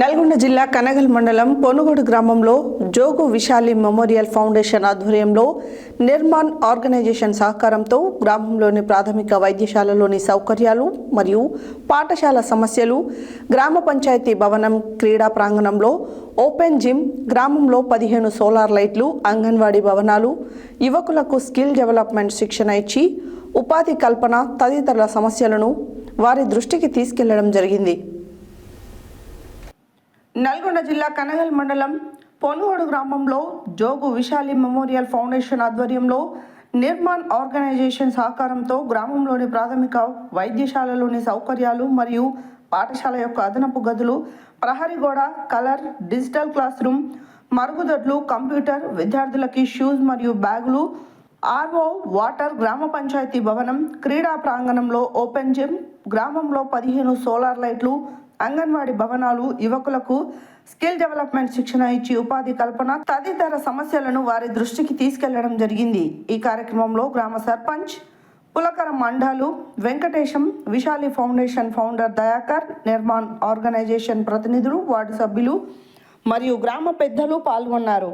నల్గొండ జిల్లా కనగల్ మండలం పొనుగోడు గ్రామంలో జోగు విశాలి మెమోరియల్ ఫౌండేషన్ ఆధ్వర్యంలో నిర్మాణ్ ఆర్గనైజేషన్ సహకారంతో గ్రామంలోని ప్రాథమిక వైద్యశాలలోని సౌకర్యాలు మరియు పాఠశాల సమస్యలు గ్రామ పంచాయతీ భవనం క్రీడా ప్రాంగణంలో ఓపెన్ జిమ్ గ్రామంలో పదిహేను సోలార్ లైట్లు అంగన్వాడీ భవనాలు యువకులకు స్కిల్ డెవలప్మెంట్ శిక్షణ ఇచ్చి ఉపాధి కల్పన తదితరుల సమస్యలను వారి దృష్టికి తీసుకెళ్ళడం జరిగింది. నల్గొండ జిల్లా కనగల్ మండలం పొనుగోడు గ్రామంలో జోగు విశాలి మెమోరియల్ ఫౌండేషన్ ఆధ్వర్యంలో నిర్మాణ్ ఆర్గనైజేషన్ సహకారంతో గ్రామంలోని ప్రాథమిక వైద్యశాలలోని సౌకర్యాలు మరియు పాఠశాల యొక్క అదనపు గదులు ప్రహరీ గోడ కలర్ డిజిటల్ క్లాస్ రూమ్ మరుగుదొడ్లు కంప్యూటర్ విద్యార్థులకి షూస్ మరియు బ్యాగులు ఆర్ఓ వాటర్ గ్రామ పంచాయతీ భవనం క్రీడా ప్రాంగణంలో ఓపెన్ జిమ్ గ్రామంలో పదిహేను సోలార్ లైట్లు అంగన్వాడీ భవనాలు యువకులకు స్కిల్ డెవలప్మెంట్ శిక్షణ ఇచ్చి ఉపాధి కల్పన తదితర సమస్యలను వారి దృష్టికి తీసుకెళ్ళడం జరిగింది. ఈ కార్యక్రమంలో గ్రామ సర్పంచ్ పులకర మండాలు Venkatesham Vishali foundation founder Dayakar Nirman organisation ప్రతినిధులు వార్డు సభ్యులు మరియు గ్రామ పెద్దలు పాల్గొన్నారు.